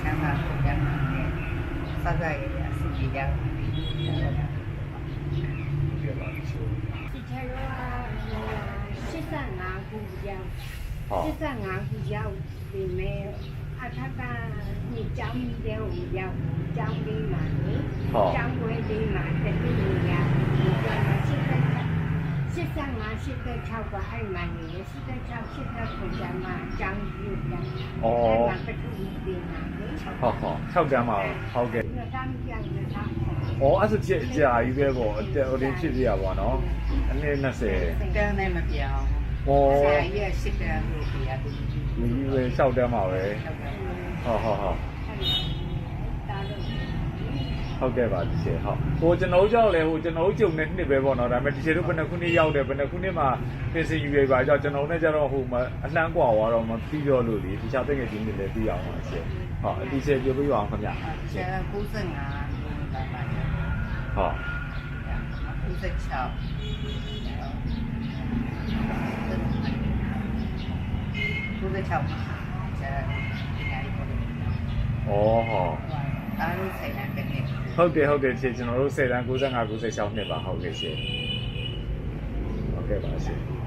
ချမ်းသာဆုံးတဲ့စကားရည်အစီအစဉ်ကြောင့်ဒီချေရော85ခုရောက်85ခုရောက်ဒီမဲ့အထက်ကညီကြောင်းကြီးတဲ့ကိုရောက်ကြောင်းလေးမှာလေကြောင်းွယ်လေးမှာတတိယရောက်ဒီကြောင်း85 85 86ပါအဲ့မှာနေ86 86ကိုကျမအကြောင်းပြုပြန်တယ်။အော်ပထမဦးတင်ပါလေ ဟောဟော6တန်းပါဟုတ်ကဲ့ဒီတမ်းပြန်နေတာဩအဲ့ဆိုကြကြာကြီးပဲပေါ့အတက်ဟိုဒီဖြစ်ပြရပါတော့အနည်း20တန်းနဲ့မပြောင်းဩဆရာကြီးရဲ့စစ်တမ်းလို့ပြရတယ်ဒီကြီးပဲ6တန်းပါပဲဟောဟောဟောတာလို့ ဟုတ်ကဲ့ပါဒီချေဟုတ်ဟိုကျွန်တော်တို့ကြောက်လဲဟိုကျွန်တော်တို့ကြုံနေနှစ်ပဲပေါ့နော်ဒါပေမဲ့ဒီချေတို့ဘယ်နှခုနှစ်ရောက်တယ်ဘယ်နှခုနှစ်မှာပြင်ဆင်ယူရပါကြောင့်ကျွန်တော်နဲ့ကြတော့ဟိုမအလှမ်းกว่าသွားတော့မပြီးတော့လို့လေတခြားတကယ်ကြီးနေလည်းပြီးအောင်ပါချေဟုတ်အဒီချေပြောပြရအောင်ခင်ဗျ ဆရာ95လာပါ ဟုတ် 96 96ဆရာဒီနေ့ပေါ်တယ် ဩဟော အားလုံးဆိုင်တဲ့ကနေ စ ဟုတ်တယ်ဟုတ်တယ်ချေကျွန်တော်တို့10တန်း95 96နှစ်ပါဟုတ်ကဲ့ချေဟုတ်ကဲ့ပါချေ